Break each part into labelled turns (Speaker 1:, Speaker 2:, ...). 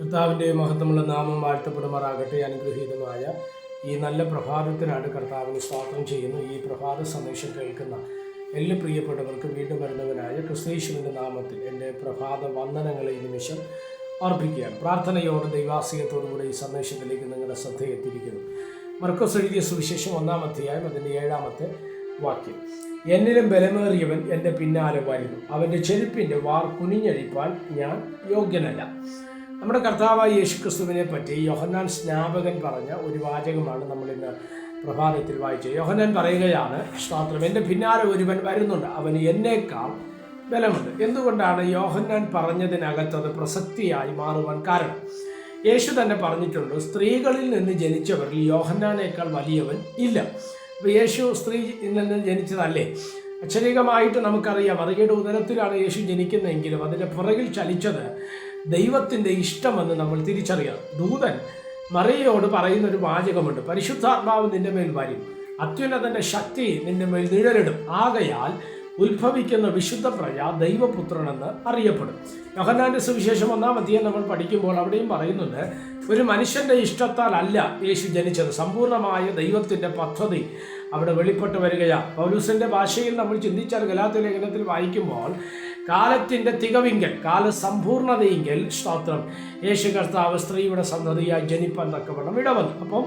Speaker 1: കർത്താവിന്റെ മഹത്വമുള്ള നാമം വാഴ്ത്തപ്പെടുമാറാകട്ടെ അനുഗ്രഹീതമായ ഈ നല്ല പ്രഭാതത്തിനാണ് കർത്താവിന് സ്വാഗതം ചെയ്യുന്നു. ഈ പ്രഭാത സന്ദേശം കേൾക്കുന്ന എല്ലാ പ്രിയപ്പെട്ടവർക്ക് വീണ്ടും വരുന്നവനായ ക്രിസ്തീശുവിന്റെ നാമത്തിൽ എന്റെ പ്രഭാത വന്ദനങ്ങളെ ഈ നിമിഷം അർപ്പിക്കുകയാണ്. പ്രാർത്ഥനയോടെ ദൈവാസികത്തോടുകൂടെ ഈ സന്ദേശത്തിലേക്ക് നിങ്ങളുടെ ശ്രദ്ധയെത്തിയിരിക്കുന്നു മർക്കോസ് എഴുതിയ സുവിശേഷം ഒന്നാം അധ്യായം അതിന്റെ ഏഴാമത്തെ വാക്യം. എന്നിലും ബലമേറിയവൻ എന്റെ പിന്നാലെ വരുന്നു. അവന്റെ ചെരുപ്പിന്റെ വാർ കുനിഞ്ഞഴിപ്പാൻ ഞാൻ യോഗ്യനല്ല. നമ്മുടെ കർത്താവായ യേശു ക്രിസ്തുവിനെ പറ്റി യോഹന്നാൻ സ്നാപകൻ പറഞ്ഞ ഒരു വാചകമാണ് നമ്മൾ ഇന്ന് പ്രഭാതത്തിൽ വായിച്ചത്. യോഹന്നാൻ പറയുകയാണ് സ്തോത്രം എന്റെ പിന്നാലെ ഒരുവൻ വരുന്നുണ്ട്. അവന് എന്നേക്കാൾ ബലമുണ്ട്. എന്തുകൊണ്ടാണ് യോഹന്നാൻ പറഞ്ഞതിനകത്തത് പ്രസക്തിയായി മാറുവാൻ കാരണം? യേശു തന്നെ പറഞ്ഞിട്ടുണ്ട് സ്ത്രീകളിൽ നിന്ന് ജനിച്ചവരിൽ യോഹന്നാനേക്കാൾ വലിയവൻ ഇല്ല. യേശു സ്ത്രീ നിന്ന് ജനിച്ചതല്ലേ? അക്ഷരികമായിട്ട് നമുക്കറിയാം അറിയയുടെ ഉദരത്തിലാണ് യേശു ജനിക്കുന്നതെങ്കിലും അതിന്റെ പുറകിൽ ചലിച്ചത് ദൈവത്തിന്റെ ഇഷ്ടമെന്ന് നമ്മൾ തിരിച്ചറിയാം ദൂതൻ മറിയയോട് പറയുന്ന ഒരു വാചകമുണ്ട്. പരിശുദ്ധാത്മാവ് നിന്റെ മേൽ വരും. അത്യുന്നതന്റെ ശക്തി നിന്റെ മേൽ നിഴലിടും. ആകയാൽ ഉത്ഭവിക്കുന്ന വിശുദ്ധ പ്രജ ദൈവപുത്രനെന്ന് അറിയപ്പെടും. യോഹന്നാന്റെ സുവിശേഷം ഒന്നാം അധ്യയം നമ്മൾ പഠിക്കുമ്പോൾ അവിടെയും പറയുന്നുണ്ട് ഒരു മനുഷ്യന്റെ ഇഷ്ടത്താൽ അല്ല യേശു ജനിച്ചത്. സമ്പൂർണമായ ദൈവത്തിന്റെ പദ്ധതി അവിടെ വെളിപ്പെട്ട് വരികയാണ്. പൗലൂസിന്റെ ഭാഷയിൽ നമ്മൾ ചിന്തിച്ചാൽ ഗലാത്ത ലേഖനത്തിൽ വായിക്കുമ്പോൾ കാലത്തിന്റെ തികവിങ്കൽ കാല സമ്പൂർണതയെങ്കിൽ സ്തോത്രം. യേശു കർത്താവ് സ്ത്രീയുടെ സന്തതിയായി ജനിപ്പെന്നൊക്കെ വേണം ഇടവന്നു അപ്പം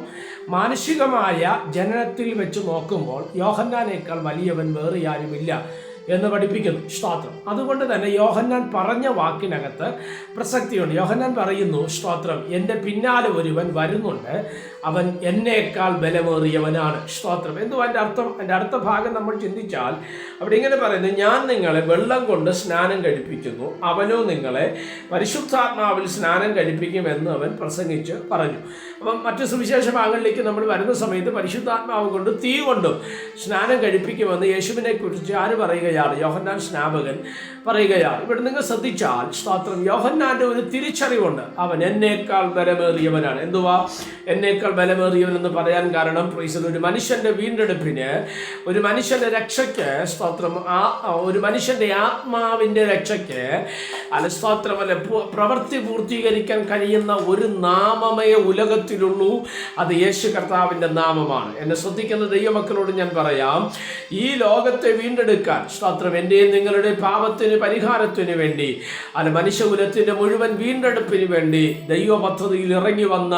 Speaker 1: മാനുഷികമായ ജനനത്തിൽ വെച്ച് നോക്കുമ്പോൾ യോഹന്നാനേക്കാൾ വലിയവൻ വേറെ ആരുമില്ല. എന്ന് പഠിപ്പിക്കുന്നു. സ്തോത്രം. അതുകൊണ്ട് തന്നെ യോഹന്നാൻ പറഞ്ഞ വാക്കിനകത്ത് പ്രസക്തിയുണ്ട്. യോഹന്നാൻ പറയുന്നു സ്തോത്രം എന്റെ പിന്നാലെ ഒരുവൻ വരുന്നുണ്ട്. അവൻ എന്നേക്കാൾ ബലമേറിയവനാണ്. സ്തോത്രം. എന്തുവാ എന്റെ അർത്ഥം? എന്റെ അടുത്ത ഭാഗം നമ്മൾ ചിന്തിച്ചാൽ അവിടെ ഇങ്ങനെ പറയുന്നു ഞാൻ നിങ്ങളെ വെള്ളം കൊണ്ട് സ്നാനം കഴിപ്പിക്കുന്നു. അവനോ നിങ്ങളെ പരിശുദ്ധാത്മാവിൽ സ്നാനം കഴിപ്പിക്കുമെന്ന് അവൻ പ്രസംഗിച്ച് പറഞ്ഞു. അപ്പം മറ്റു സുവിശേഷ ഭാഗങ്ങളിലേക്ക് നമ്മൾ വരുന്ന സമയത്ത് പരിശുദ്ധാത്മാവ് കൊണ്ട് തീ കൊണ്ടും സ്നാനം കഴിപ്പിക്കുമെന്ന് യേശുവിനെ കുറിച്ച് ആര് പറയുകയാണ്? യോഹന്നാൻ സ്നാപകൻ പറയുകയാണ്. ഇവിടെ നിങ്ങൾ ശ്രദ്ധിച്ചാൽ സ്തോത്രം. യോഹന്നാന്റെ ഒരു തിരിച്ചറിവുണ്ട്. അവൻ എന്നേക്കാൾ ബലമേറിയവനാണ്. എന്തുവാ? എന്നേക്കാൾ ബലമേറിയവൻ എന്ന് പറയാൻ കാരണം പ്രീസൽ ഒരു മനുഷ്യന്റെ വീണ്ടെടുപ്പിന് ഒരു മനുഷ്യന്റെ രക്ഷയ്ക്ക് സ്തോത്രം ആ ഒരു മനുഷ്യന്റെ ആത്മാവിന്റെ രക്ഷയ്ക്ക് അല്ല സ്തോത്രം അല്ലെ പ്രവൃത്തി പൂർത്തീകരിക്കാൻ കഴിയുന്ന ഒരു നാമമയ ഉലകത്തിലുള്ളൂ. അത് യേശു കർത്താവിന്റെ നാമമാണ്. എന്നെ ശ്രദ്ധിക്കുന്ന ദൈവമക്കളോട് ഞാൻ പറയാം ഈ ലോകത്തെ വീണ്ടെടുക്കാൻ സ്തോത്രം എന്റെയും നിങ്ങളുടെ പാപത്തിന് പരിഹാരത്തിന് വേണ്ടി അല്ല മനുഷ്യകുലത്തിന്റെ മുഴുവൻ വീണ്ടെടുപ്പിന് വേണ്ടി ദൈവ പദ്ധതിയിൽ ഇറങ്ങി വന്ന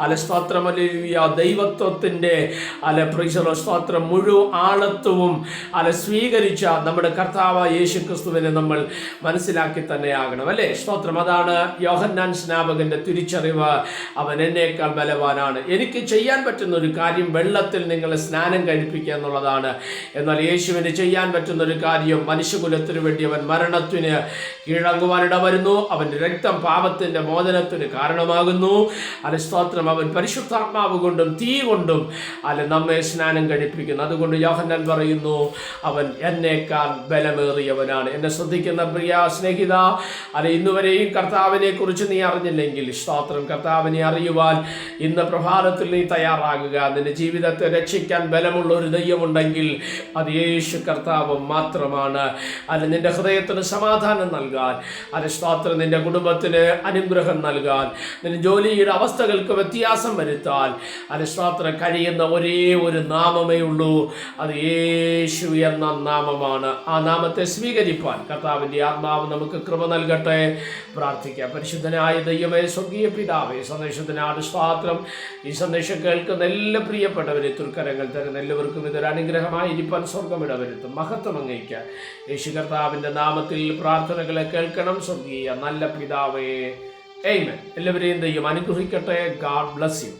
Speaker 1: അല്ല സ്തോത്രം ദൈവത്വത്തിന്റെ അല്ല പ്രീശ്വര സ്തോത്രം മുഴുവൻ ആളത്വവും അല്ല സ്വീകരിച്ച നമ്മുടെ കർത്താവ് യേശു ക്രിസ്തുവിനെ നമ്മൾ മനസ്സിലാക്കി തന്നെ തന്നെയാകണം അല്ലേ? സ്തോത്രം അതാണ് യോഹന്നാൻ സ്നാപകന്റെ തിരിച്ചറിവ്. അവൻ എന്നേക്കാൾ ബലവാനാണ്. എനിക്ക് ചെയ്യാൻ പറ്റുന്ന ഒരു കാര്യം വെള്ളത്തിൽ നിങ്ങളെ സ്നാനം കഴിപ്പിക്കുക എന്നുള്ളതാണ്. എന്നാൽ യേശുവിന് ചെയ്യാൻ പറ്റുന്ന ഒരു കാര്യം മനുഷ്യകുലത്തിന് വേണ്ടി അവൻ മരണത്തിന് കീഴങ്ങുവാനിട വരുന്നു. അവന്റെ രക്തം പാപത്തിന്റെ മോചനത്തിന് കാരണമാകുന്നു. അല്ലെ സ്തോത്രം അവൻ പരിശുദ്ധാത്മാവ് കൊണ്ടും തീ കൊണ്ടും അല്ലെ നമ്മെ സ്നാനം കഴിപ്പിക്കുന്നു. അതുകൊണ്ട് യോഹന്നാൻ പറയുന്നു അവൻ എന്നേക്കാൾ ബലമേറിയവനാണ്. എന്നെ ശ്രദ്ധിക്കുന്ന പ്രിയ സ്നേഹിത അല്ലെ ഇന്നുവരെയും കർത്താവിനെ കുറിച്ച് നീ അറിഞ്ഞില്ലെങ്കിൽ സ്തോത്രം കർത്താവിനെ അറിയുവാൻ ഇന്ന് പ്രഭാതത്തിൽ നീ തയ്യാറാകുക. നിന്റെ ജീവിതത്തെ രക്ഷിക്കാൻ ബലമുള്ള ഒരു ദൈവമുണ്ടെങ്കിൽ അത് യേശു കർത്താവ് മാത്രമാണ്. അത് നിന്റെ ഹൃദയത്തിന് സമാധാനം നൽകാൻ. അത് സ്വാത്രം നിന്റെ കുടുംബത്തിന് അനുഗ്രഹം നൽകാൻ. നിന്റെ ജോലിയുടെ അവസ്ഥകൾക്ക് വ്യത്യാസം വരുത്താൻ. അത് സ്വാത്രം കഴിയുന്ന ഒരേ ഒരു നാമമേ ഉള്ളൂ. അത് യേശു എന്ന നാമമാണ്. ആ നാമത്തെ സ്വീകരിപ്പാൻ കർത്താവിന്റെ ആത്മാവ് നമുക്ക് കൃപ നൽകട്ടെ. പ്രാർത്ഥിക്കാം. പരിശുദ്ധനായ ദൈവമേ സ്വർഗീയ പിതാവേ സന്ദേശത്തിനാണ് സ്വാത്രം. ഈ സന്ദേശം കേൾക്കുന്ന എല്ലാ പ്രിയപ്പെട്ടവരെ തുർക്കരങ്ങൾ തരുന്ന എല്ലാവർക്കും ഇതൊരു അനുഗ്രഹമായിരിക്കാൻ സ്വർഗം ഇടവരുത്തും. മഹത്വം അങ്ങയിക്കാൻ യേശു കർത്താവിന്റെ നാമത്തിൽ പ്രാർത്ഥനകളെ കേൾക്കണം. സ്വർഗീയ നല്ല പിതാവേ. എയ്മൻ എല്ലാവരെയും ദൈവം അനുഗ്രഹിക്കട്ടെ. God bless you